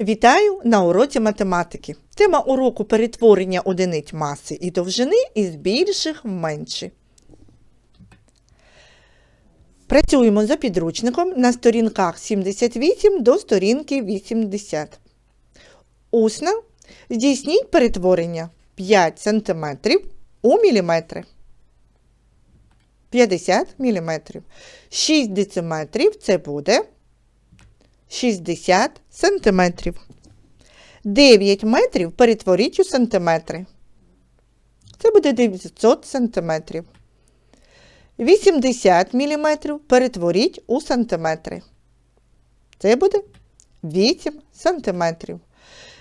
Вітаю на уроці математики. Тема уроку перетворення одиниць маси і довжини із більших в менші. Працюємо за підручником на сторінках 78 до сторінки 80. Усно здійсніть перетворення 5 см у міліметри. 50 мм. 6 дециметрів це буде 60 сантиметрів. 9 метрів перетворіть у сантиметри. Це буде 900 сантиметрів. 80 мм перетворіть у сантиметри. Це буде 8 сантиметрів.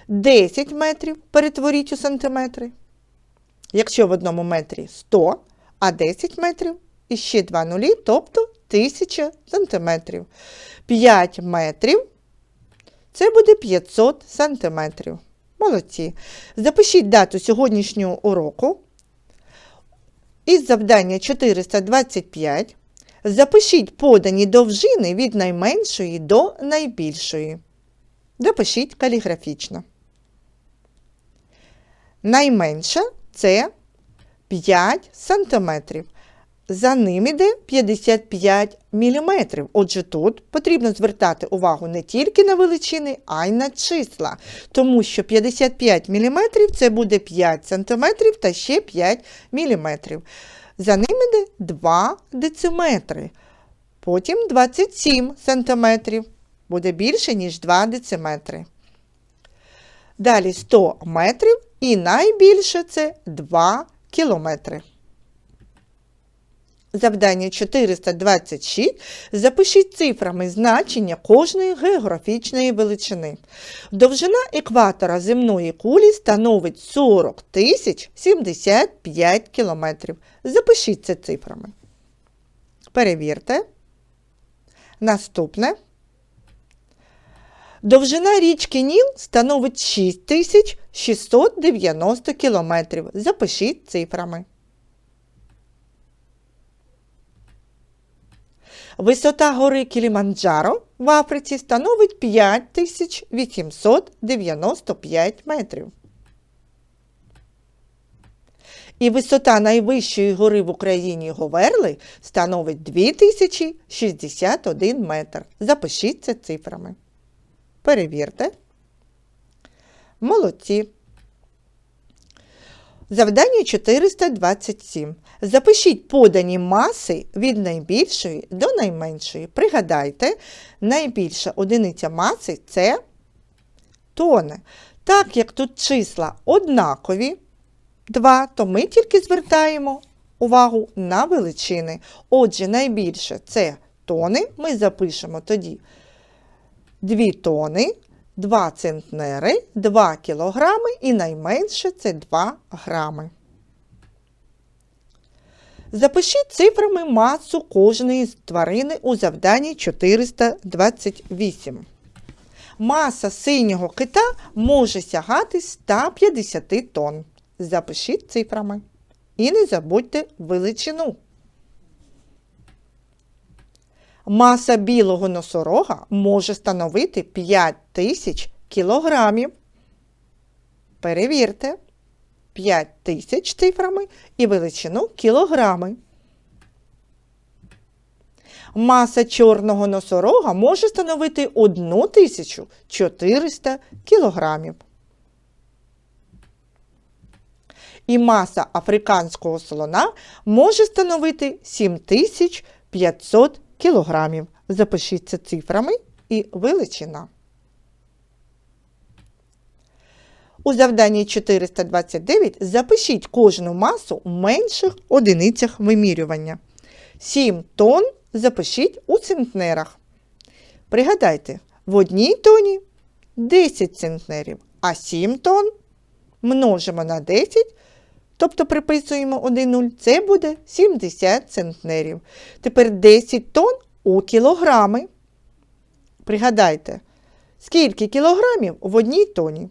10 метрів перетворіть у сантиметри. Якщо в одному метрі 100, а 10 метрів і ще 2 нулі, тобто 1000 сантиметрів. 5 метрів це буде 500 сантиметрів. Молодці. Запишіть дату сьогоднішнього уроку. Із завдання 425 запишіть подані довжини від найменшої до найбільшої. Запишіть каліграфічно. Найменша це 5 сантиметрів. За ним іде 55 мм. Отже, тут потрібно звертати увагу не тільки на величини, а й на числа. Тому що 55 мм це буде 5 см та ще 5 мм. За ним іде 2 дециметри. Потім 27 см. Буде більше, ніж 2 дециметри. Далі 100 метрів і найбільше це 2 кілометри. Завдання 426. Запишіть цифрами значення кожної географічної величини. Довжина екватора земної кулі становить 40 тисяч 75 кілометрів. Запишіть це цифрами. Перевірте. Наступне. Довжина річки Ніл становить 6690 кілометрів. Запишіть цифрами. Висота гори Кіліманджаро в Африці становить 5895 метрів. І висота найвищої гори в Україні Говерли становить 2061 метр. Запишіть це цифрами. Перевірте. Молодці. Завдання 427. Запишіть подані маси від найбільшої до найменшої. Пригадайте, найбільша одиниця маси це тони. Так як тут числа однакові, 2, то ми тільки звертаємо увагу на величини. Отже, найбільше це тони. Ми запишемо тоді 2 тони. 2 центнери, 2 кілограми і найменше це 2 грами. Запишіть цифрами масу кожної з тварини у завданні 428. Маса синього кита може сягати 150 тонн. Запишіть цифрами. І не забудьте величину. Маса білого носорога може становити 5 тисяч кілограмів. Перевірте 5 тисяч цифрами і величину кілограми. Маса чорного носорога може становити 1400 кілограмів. І маса африканського слона може становити 7500 кілограмів. Запишіть це цифрами і величина. У завданні 429 запишіть кожну масу в менших одиницях вимірювання. 7 тонн запишіть у центнерах. Пригадайте, в одній тоні 10 центнерів, а 7 тонн множимо на 10, тобто приписуємо 1 0, це буде 70 центнерів. Тепер 10 тонн у кілограми. Пригадайте, скільки кілограмів в одній тоні?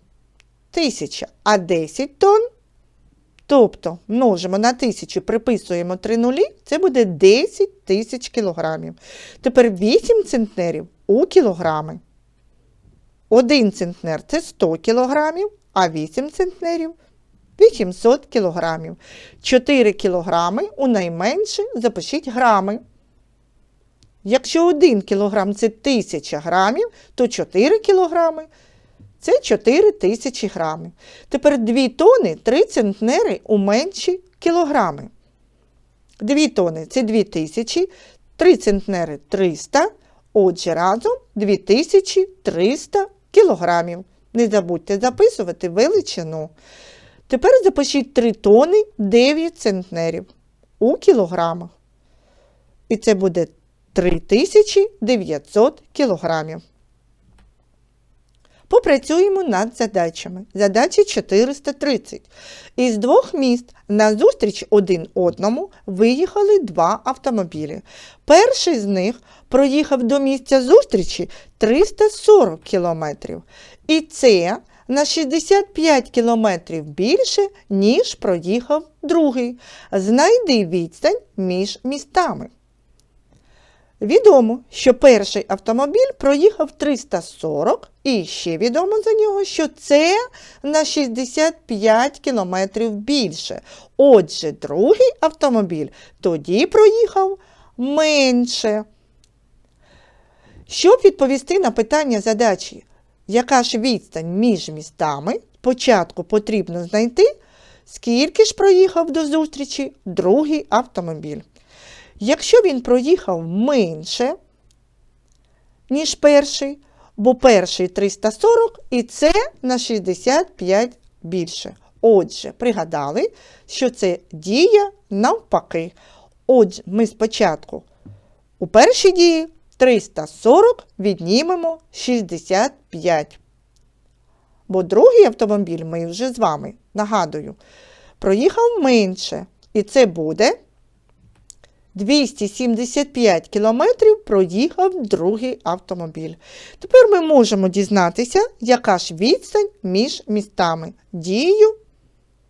Тисяча, а 10 тонн, тобто множимо на тисячу, приписуємо 3 нулі, це буде 10 тисяч кілограмів. Тепер 8 центнерів у кілограми. 1 центнер це 100 кілограмів, а 8 центнерів 800 кілограмів. 4 кілограми у найменше запишіть грами. Якщо 1 кілограм це 1000 грамів, то 4 кілограми це 4 тисячі грамів. Тепер 2 тони 3 центнери у менші кілограми. 2 тони це 2000, 3 центнери 300, отже разом 2300 кілограмів. Не забудьте записувати величину. Тепер запишіть 3 тони 9 центнерів у кілограмах. І це буде 3900 кілограмів. Попрацюємо над задачами. Задача 430. Із двох міст на зустріч один одному виїхали два автомобілі. Перший з них проїхав до місця зустрічі 340 кілометрів. І це на 65 кілометрів більше, ніж проїхав другий. Знайди відстань між містами. Відомо, що перший автомобіль проїхав 340, і ще відомо за нього, що це на 65 кілометрів більше. Отже, другий автомобіль тоді проїхав менше. Щоб відповісти на питання задачі, яка ж відстань між містами, спочатку потрібно знайти, скільки ж проїхав до зустрічі другий автомобіль. Якщо він проїхав менше, ніж перший, бо перший 340 і це на 65 більше. Отже, пригадали, що це дія навпаки. Отже, ми спочатку у першій дії 340 віднімемо 65. Бо другий автомобіль ми вже з вами, нагадую, проїхав менше. І це буде 275 кілометрів проїхав другий автомобіль. Тепер ми можемо дізнатися, яка ж відстань між містами. Дію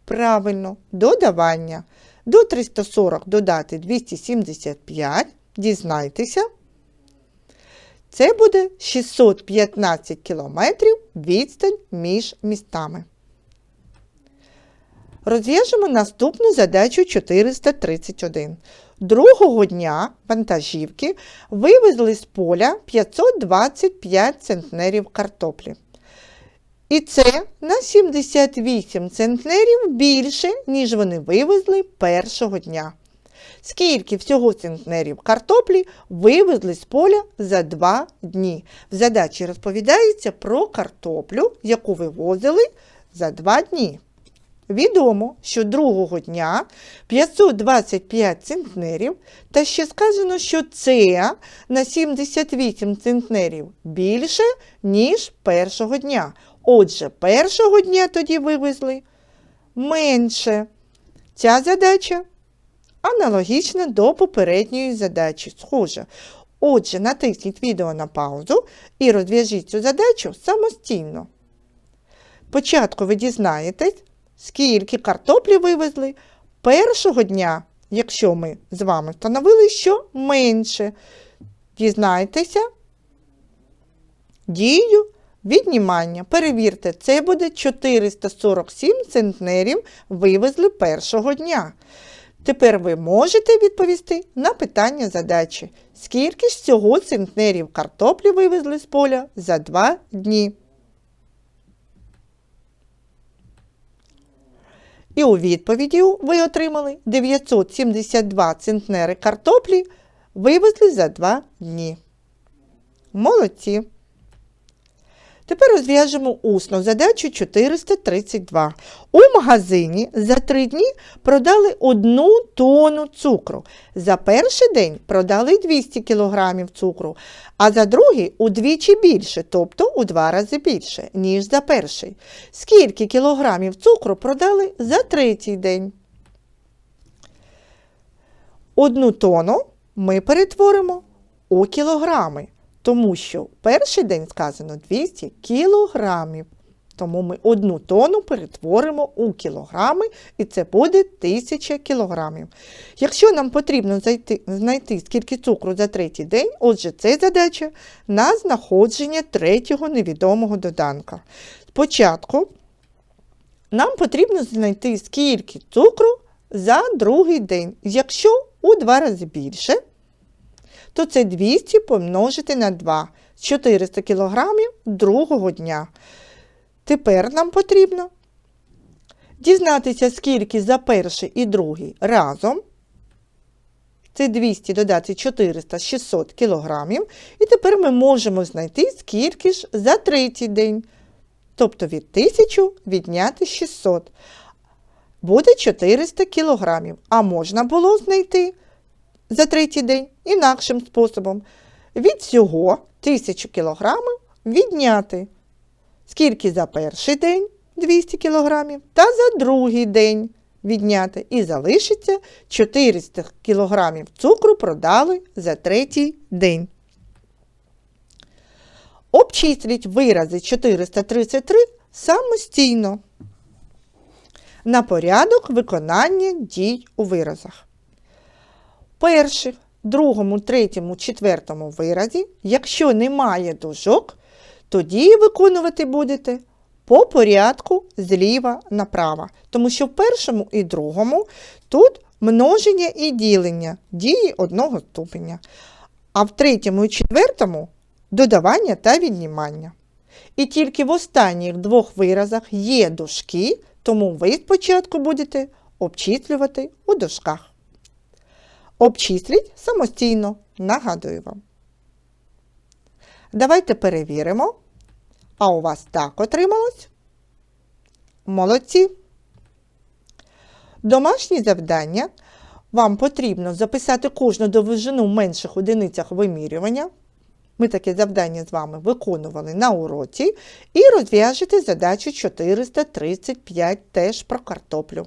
правильно, додавання. До 340 додати 275. Дізнайтеся. Це буде 615 кілометрів відстань між містами. Розв'яжемо наступну задачу 431. Другого дня вантажівки вивезли з поля 525 центнерів картоплі. І це на 78 центнерів більше, ніж вони вивезли першого дня. Скільки всього центнерів картоплі вивезли з поля за два дні? В задачі розповідається про картоплю, яку вивозили за два дні. Відомо, що другого дня 525 центнерів, та ще сказано, що це на 78 центнерів більше, ніж першого дня. Отже, першого дня тоді вивезли менше. Ця задача аналогічна до попередньої задачі. Схожа. Отже, натисніть відео на паузу і розв'яжіть цю задачу самостійно. Спочатку ви дізнаєтесь, скільки картоплі вивезли першого дня, якщо ми з вами встановили, що менше. Дізнайтеся дію віднімання. Перевірте, це буде 447 центнерів вивезли першого дня. Тепер ви можете відповісти на питання задачі. Скільки ж всього центнерів картоплі вивезли з поля за два дні? І у відповіді ви отримали 972 центнери картоплі вивезли за 2 дні. Молодці. Тепер розв'яжемо усну задачу 432. У магазині за 3 дні продали 1 тонну цукру. За перший день продали 200 кг цукру, а за другий удвічі більше, тобто у два рази більше, ніж за перший. Скільки кілограмів цукру продали за третій день? Одну тонну ми перетворимо у кілограми, тому що перший день сказано 200 кілограмів. Тому ми одну тонну перетворимо у кілограми, і це буде 1000 кілограмів. Якщо нам потрібно зайти, знайти скільки цукру за третій день, отже, це задача на знаходження третього невідомого доданка. Спочатку нам потрібно знайти скільки цукру за другий день. Якщо у два рази більше, то це 200 помножити на 2 400 кг другого дня. Тепер нам потрібно дізнатися, скільки за перший і другий разом. Це 200 додати 400 600 кілограмів. І тепер ми можемо знайти, скільки ж за третій день. Тобто від 1000 відняти 600. Буде 400 кілограмів. А можна було знайти за третій день інакшим способом. Від цього 1000 кілограмів відняти. Скільки за перший день 200 кілограмів, та за другий день відняти. І залишиться 400 кілограмів цукру продали за третій день. Обчисліть вирази 433 самостійно. На порядок виконання дій у виразах. Перших, другому, третьому, четвертому виразі, якщо немає дужок, тоді виконувати будете по порядку зліва направо. Тому що в першому і другому тут множення і ділення дії одного ступеня. А в третьому і четвертому додавання та віднімання. І тільки в останніх двох виразах є дужки, тому ви спочатку будете обчислювати у дужках. Обчисліть самостійно, нагадую вам. Давайте перевіримо. А у вас так отрималось? Молодці. Домашні завдання. Вам потрібно записати кожну довжину в менших одиницях вимірювання. Ми таке завдання з вами виконували на уроці. І розв'яжете задачу 435 теж про картоплю.